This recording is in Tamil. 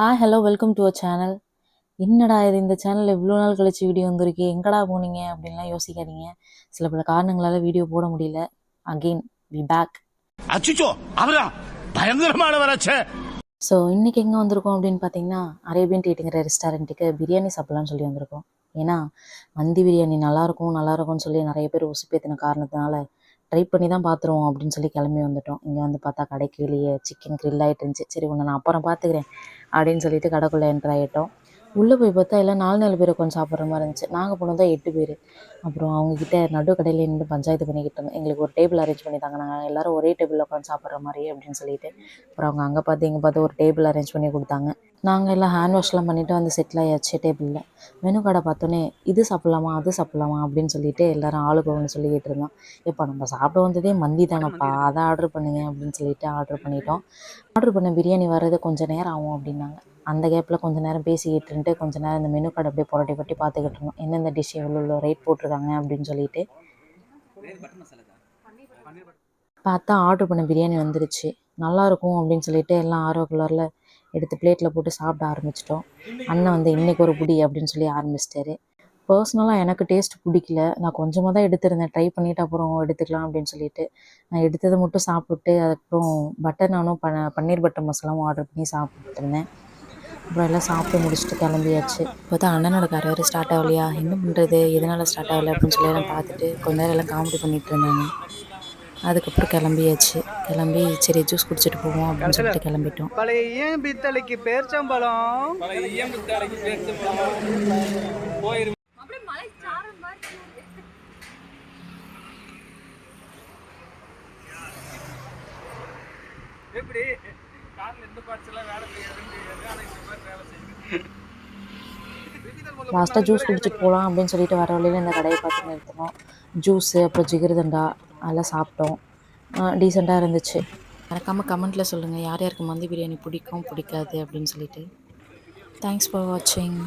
Hi hello welcome to a channel என்னடா இது இந்த சேனலில் இவ்வளோ நாள் கழிச்சு வீடியோ வந்திருக்கு? எங்கடா போனீங்க? அப்படின்லாம் யோசிக்காதீங்க. சில பல காரணங்களால் வீடியோ போட முடியல. அகெயின் வி பேக் அச்சுச்சோ அவரா? பயங்கரமான வராச்சே ஸோ இன்றைக்கி எங்கே வந்திருக்கோம் அப்படின்னு பார்த்தீங்கன்னா அரேபியன் டீட்டுங்கிற ரெஸ்டாரண்ட்டுக்கு பிரியாணி சாப்பிட்லான்னு சொல்லி வந்திருக்கோம். ஏன்னா மந்தி பிரியாணி நல்லாயிருக்கும் நல்லாயிருக்கும்னு சொல்லி நிறைய பேர் உசுப்பேத்தின காரணத்தினால ட்ரை பண்ணி தான் பார்த்துருவோம் அப்படின்னு சொல்லி கிளம்பி வந்துட்டோம். இங்கே வந்து பார்த்தா கடைக்கு வெளியே சிக்கன் grill ஆகிட்டு இருந்துச்சு. சரி ஒன்று நான் அப்புறம் பார்த்துக்கிறேன் அப்படின்னு சொல்லிட்டு கடைக்குள்ளே என்ட்ரு ஆகிட்டோம் உள்ளே போய் பார்த்தா எல்லாம் நாலு நாலு பேர் உட்காந்து சாப்பிட்ற மாதிரி இருந்துச்சு. நாங்கள் போனது தான் எட்டு பேர். அப்புறம் அவங்கக்கிட்ட நடு கடையில் நின்று பஞ்சாயத்து பண்ணிக்கிட்டு இருந்தோம். எங்களுக்கு ஒரு டேபிள் அரேஞ்ச் பண்ணி தாங்க. நாங்கள் எல்லோரும் ஒரே டேபிளில் உட்காந்து சாப்பிட்ற மாதிரி அப்படின்னு சொல்லிட்டு அப்புறம் அவங்க அங்கே பார்த்து இங்கே பார்த்து ஒரு டேபிள் அரேஞ்ச் பண்ணி கொடுத்தாங்க. நாங்கள் எல்லாம் ஹேண்ட் வாஷ்லாம் பண்ணிவிட்டு வந்து செட்டில் ஆயாச்சு டேபிளில் மெனு கடை பார்த்தோன்னே இது சாப்பிட்லாமா அது சாப்பிட்லாமா அப்படின்னு சொல்லிட்டு எல்லாரும் ஆளுக்கு ஒன்று சொல்லிக்கிட்டு இருந்தோம். இப்போ நம்ம சாப்பிட வந்ததே மந்தி தானப்பா அதை ஆர்டர் பண்ணுங்க அப்படின்னு சொல்லிட்டு ஆர்டர் பண்ணிட்டோம். ஆர்டர் பண்ண பிரியாணி வர்றது கொஞ்சம் நேரம் ஆகும் அப்படின்னாங்க. அந்த கேப்பில் கொஞ்ச நேரம் பேசிக்கிட்டு இருந்துட்டு கொஞ்ச நேரம் இந்த மெனு கடை அப்படியே புரட்டி பட்டி பார்த்துக்கிட்டு இருந்தோம். எந்தெந்த டிஷ் எவ்வளோ எவ்வளோ ரேட் போட்டிருக்காங்க அப்படின்னு சொல்லிட்டு. பார்த்தா ஆர்டர் பண்ண பிரியாணி வந்துருச்சு. நல்லா இருக்கும் அப்படின்னு சொல்லிட்டு எல்லாம் ஆரோ கலரில் எடுத்து பிளேட்டில் போட்டு சாப்பிட ஆரம்பிச்சிட்டோம். அண்ணன் வந்து இன்றைக்கி ஒரு புடி அப்படின்னு சொல்லி ஆரம்பிச்சிட்டாரு. பர்சனலாக எனக்கு டேஸ்ட் பிடிக்கல. நான் கொஞ்சமாக தான் எடுத்திருந்தேன். ட்ரை பண்ணிவிட்டு அப்புறம் எடுத்துக்கலாம் அப்படின்னு சொல்லிட்டு நான் எடுத்ததை மட்டும் சாப்பிட்டு அதுக்கப்புறம் பட்டர் நானும் ப பன்னீர் பட்டர் மசாலாவும் ஆர்டர் பண்ணி சாப்பிட்டுருந்தேன். அப்புறம் எல்லாம் சாப்பிட்டு முடிச்சுட்டு கிளம்பியாச்சு. இப்போ தான் அண்ணனோட கார் ஸ்டார்ட் ஆகலையா? என்ன பண்ணுறது எதனால் ஸ்டார்ட் ஆகலை அப்படின்னு சொல்லி எல்லாம் பார்த்துட்டு கொஞ்ச நேரம் எல்லாம் காமெடி பண்ணிகிட்டு இருந்தாங்க. அதுக்கப்புறம் கிளம்பியாச்சு. கிளம்பி சரி ஜூஸ் குடிச்சிட்டு போவோம் அப்படின்னு சொல்லிட்டு கிளம்பிட்டோம். பழைய ஏன் பித்தளைக்கு பேர்ச்சம்பழம்? எப்படி? கார்ல எந்த பார்ட்ஸ் எல்லாம் வேலை செய்யாதுன்னு தெரியாது ஆனா இந்த மாதிரி வேலை செய்யுது. லாஸ்ட்டாக ஜூஸ் குடிச்சிட்டு போகலாம் அப்படின்னு சொல்லிட்டு வர வழியில் இந்த கடையை பார்த்து நிறுத்தினோம். ஜூஸு அப்புறம் ஜிகிருதண்டா அதெல்லாம் சாப்பிட்டோம். டீசெண்டாக இருந்துச்சு. மறக்காமல் கமெண்ட்டில் சொல்லுங்கள் யார் யாருக்கு மந்தி பிரியாணி பிடிக்கும் பிடிக்காது அப்படின்னு சொல்லிட்டு. தேங்க்ஸ் ஃபார் வாட்சிங்